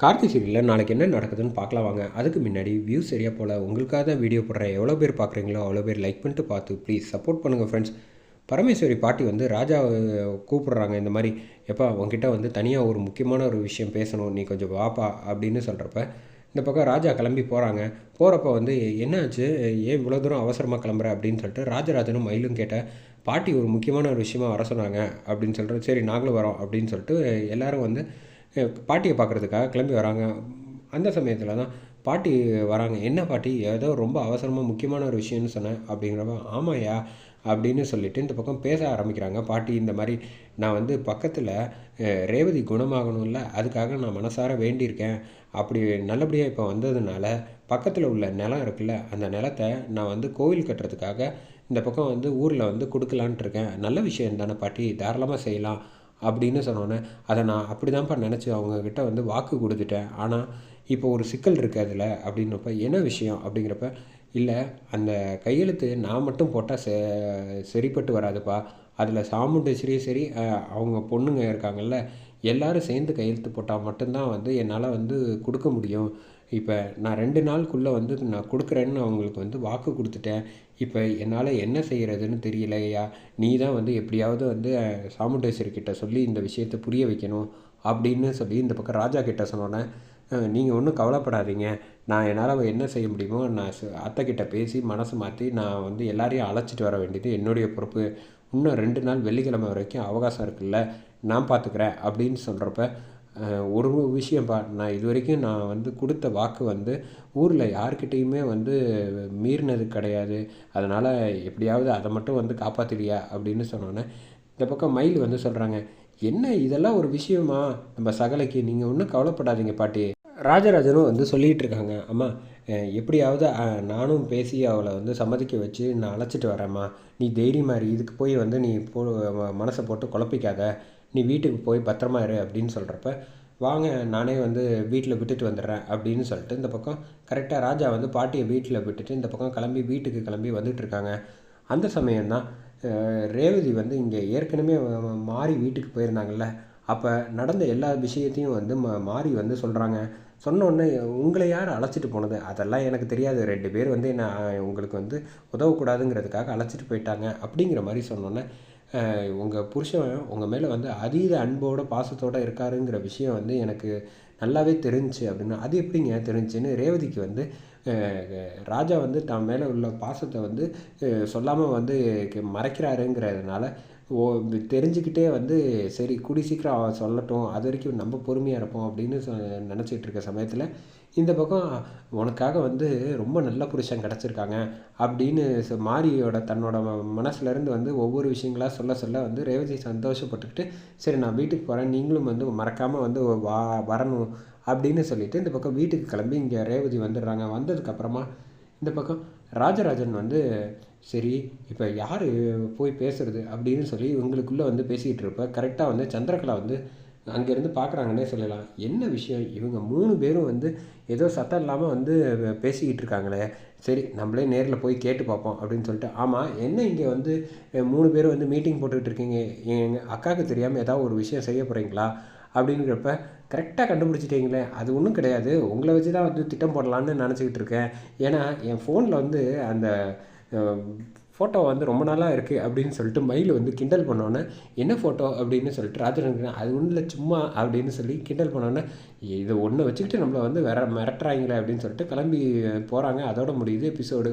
கார்த்தி சீரியலில் நாளைக்கு என்ன நடக்குதுன்னு பார்க்கலாம் வாங்க. அதுக்கு முன்னாடி வியூஸ் சரியாக போல். உங்களுக்காக தான் வீடியோ போடுறேன். எவ்வளோ பேர் பார்க்குறீங்களோ அவ்வளோ பேர் லைக் பண்ணிட்டு பார்த்து ப்ளீஸ் சப்போர்ட் பண்ணுங்கள் ஃப்ரெண்ட்ஸ் பரமேஸ்வரி பாட்டி வந்து ராஜா கூப்பிட்றாங்க. இந்த மாதிரி எப்பா உங்ககிட்ட வந்து தனியாக ஒரு முக்கியமான ஒரு விஷயம் பேசணும். நீ கொஞ்சம் வாப்பா அப்படின்னு சொல்கிறப்ப இந்த பக்கம் ராஜா கிளம்பி போகிறாங்க போகிறப்ப வந்து என்னாச்சு? ஏன் இவ்வளோ தூரம் அவசரமாக கிளம்புற? அப்படின்னு சொல்லிட்டு ராஜராஜனும் மயிலும் கேட்ட பாட்டி ஒரு முக்கியமான ஒரு விஷயமா வர சொன்னாங்க. அப்படின்னு சொல்கிறேன் சரி நாங்களும் வரோம். அப்படின்னு சொல்லிட்டு எல்லாரும் வந்து பாட்டியை பார்க்குறதுக்காக கிளம்பி வராங்க. அந்த சமயத்தில் தான் பாட்டி வராங்க. என்ன பாட்டி? ஏதோ ரொம்ப அவசரமாக முக்கியமான ஒரு விஷயம்னு சொன்னேன். அப்படிங்கிறப்ப ஆமாயா அப்படின்னு சொல்லிட்டு இந்த பக்கம் பேச ஆரம்பிக்கிறாங்க. பாட்டி இந்த மாதிரி நான் வந்து பக்கத்தில் ரேவதி குணமாகணும்ல. அதுக்காக நான் மனசார வேண்டியிருக்கேன். அப்படி நல்லபடியாக இப்போ வந்ததுனால பக்கத்தில் உள்ள நிலம் இருக்குல்ல அந்த நிலத்தை நான் வந்து கோவில் கட்டுறதுக்காக இந்த பக்கம் வந்து ஊரில் வந்து கொடுக்கலான்ட்டு இருக்கேன். நல்ல விஷயம் தானே பாட்டி. தாராளமாக செய்யலாம். அப்படின்னு சொன்னோன்னே அதை நான் அப்படி தான்ப்பா நினச்சி அவங்கக்கிட்ட வந்து வாக்கு கொடுத்துட்டேன். ஆனால் இப்போ ஒரு சிக்கல் இருக்குது அதில் அப்படின்னப்ப என்ன விஷயம்? அப்படிங்கிறப்ப இல்லை அந்த கையெழுத்து நான் மட்டும் போட்டால் செ சரிப்பட்டு வராதுப்பா. அதில் சாமுண்டேஸ்வரியும் சரி அவங்க பொண்ணுங்க இருக்காங்கல்ல எல்லோரும் சேர்ந்து கையெழுத்து போட்டால் மட்டும்தான் வந்து என்னால் வந்து கொடுக்க முடியும். இப்போ நான் ரெண்டு நாளுக்குள்ளே வந்து நான் கொடுக்குறேன்னு அவங்களுக்கு வந்து வாக்கு கொடுத்துட்டேன். இப்போ என்னால் என்ன செய்கிறதுன்னு தெரியலையா நீ தான் வந்து எப்படியாவது வந்து அஹ், சாமுண்டேஸ்வரி சொல்லி இந்த விஷயத்தை புரிய வைக்கணும் அப்படின்னு சொல்லி இந்த பக்கம் ராஜா கிட்ட சொன்னோன்னே நீங்கள் ஒன்றும் கவலைப்படாதீங்க. நான் என்னால் என்ன செய்ய முடியுமோ நான் அத்தைக்கிட்ட பேசி மனசு மாற்றி நான் வந்து எல்லாரையும் அழைச்சிட்டு வர வேண்டியது என்னுடைய பொறுப்பு. இன்னும் ரெண்டு நாள் வெள்ளிக்கிழமை வரைக்கும் அவகாசம் இருக்குல்ல. நான் பார்த்துக்கிறேன் அப்படின்னு சொல்கிறப்ப ஒரு விஷயம்ப்பா நான் இது வரைக்கும் நான் வந்து கொடுத்த வாக்கு வந்து ஊரில் யார்கிட்டேயுமே வந்து மீறினது கிடையாது. அதனால் எப்படியாவது அதை மட்டும் வந்து காப்பாற்றுறியா அப்படின்னு சொன்னோன்னே இந்த பக்கம் மயில் வந்து சொல்கிறாங்க என்ன இதெல்லாம் ஒரு விஷயமா? நம்ம சகலைக்கு நீங்கள் ஒன்றும் கவலைப்படாதீங்க பாட்டி. ராஜராஜனும் வந்து சொல்லிகிட்டு இருக்காங்க அம்மா எப்படியாவது நானும் பேசி அவளை வந்து சம்மதிக்க வச்சு நான் அழைச்சிட்டு வரேம்மா. நீ தைரியமாரி இதுக்கு போய் வந்து நீ போ மனசை போட்டு குழப்பிக்காத. நீ வீட்டுக்கு போய் பத்திரமா இரு அப்படின்னு சொல்கிறப்ப வாங்க நானே வந்து வீட்டில் விட்டுட்டு வந்துடுறேன் அப்படின்னு சொல்லிட்டு இந்த பக்கம் கரெக்டாக ராஜா வந்து பாட்டியை வீட்டில் விட்டுட்டு இந்த பக்கம் கிளம்பி வீட்டுக்கு கிளம்பி வந்துட்டு இருக்காங்க அந்த சமயம்தான் ரேவதி வந்து இங்கே ஏற்கனவே மாறி வீட்டுக்கு போயிருந்தாங்கல்ல. அப்போ நடந்த எல்லா விஷயத்தையும் வந்து ம மாறி வந்து சொல்கிறாங்க சொன்னோடனே உங்களை யார் அழைச்சிட்டு போனது? அதெல்லாம் எனக்கு தெரியாது. ரெண்டு பேர் வந்து என்ன உங்களுக்கு வந்து உதவக்கூடாதுங்கிறதுக்காக அழைச்சிட்டு போயிட்டாங்க அப்படிங்கிற மாதிரி சொன்னோன்னே உங்கள் புருஷன் உங்கள் மேலே வந்து அதீத அன்போட பாசத்தோடு இருக்காருங்கிற விஷயம் வந்து எனக்கு நல்லாவே தெரிஞ்சு அப்படின்னு அது எப்படிங்க தெரிஞ்சுன்னு ரேவதிக்கு வந்து ராஜா வந்து தன் மேலே உள்ள பாசத்தை வந்து சொல்லாமல் வந்து மறைக்கிறாருங்கிறதுனால ஓ தெரிஞ்சுக்கிட்டே வந்து சரி கூடி சீக்கிரம் சொல்லட்டும் அது வரைக்கும் நம்ம பொறுமையாக இருப்போம் அப்படின்னு சொ நினச்சிட்டு இருக்க சமயத்தில் இந்த பக்கம் உனக்காக வந்து ரொம்ப நல்ல புருஷன் கிடச்சிருக்காங்க அப்படின்னு சொ- மாரியோட தன்னோட ம- மனசுலேருந்து வந்து ஒவ்வொரு விஷயங்களாக சொல்ல சொல்ல வந்து ரேவதி சந்தோஷப்பட்டுக்கிட்டு சரி நான் வீட்டுக்கு போகிறேன் நீங்களும் வந்து மறக்காமல் வந்து வா வரணும் அப்படின்னு சொல்லிட்டு இந்த பக்கம் வீட்டுக்கு கிளம்பி இங்கே ரேவதி வந்துடுறாங்க. வந்ததுக்கப்புறமா இந்த பக்கம் ராஜராஜன் வந்து சரி இப்போ யார் போய் பேசுறது? அப்படின்னு சொல்லி இவங்களுக்குள்ளே வந்து பேசிக்கிட்டு இருப்ப. கரெக்டாக வந்து சந்திரகலா வந்து அங்கேருந்து பார்க்குறாங்கன்னே சொல்லலாம். என்ன விஷயம்? இவங்க மூணு பேரும் வந்து ஏதோ சத்தம் இல்லாமல் வந்து பேசிக்கிட்டு இருக்காங்களே. சரி நம்மளே நேரில் போய் கேட்டு பார்ப்போம் அப்படின்னு சொல்லிட்டு. ஆமாம் என்ன இங்கே வந்து மூணு பேரும் வந்து மீட்டிங் போட்டுக்கிட்டு இருக்கீங்க? எங்கள் அக்காவுக்கு தெரியாமல் ஏதாவது ஒரு விஷயம் செய்ய போகிறீங்களா அப்படிங்கிறப்ப கரெக்டாக கண்டுபிடிச்சிட்டிங்களே அது ஒன்றும் கிடையாது. உங்களை வச்சு தான் வந்து திட்டம் போடலான்னு நினச்சிக்கிட்டு இருக்கேன். ஏன்னா என் ஃபோனில் வந்து அந்த ஃபோட்டோ வந்து ரொம்ப நாளாக இருக்குது அப்படின்னு சொல்லிட்டு மயில் வந்து கிண்டல் பண்ணோன்னே என்ன ஃபோட்டோ அப்படின்னு சொல்லிட்டு ராஜரன் அது ஒன்றும் இல்லை சும்மா அப்படின்னு சொல்லி கிண்டல் பண்ணோன்னே இது ஒன்று வச்சுக்கிட்டு நம்மளை வந்து வேற மிரட்டுறாங்களே அப்படின்னு சொல்லிட்டு கிளம்பி போகிறாங்க அதோட முடியுது எபிசோடு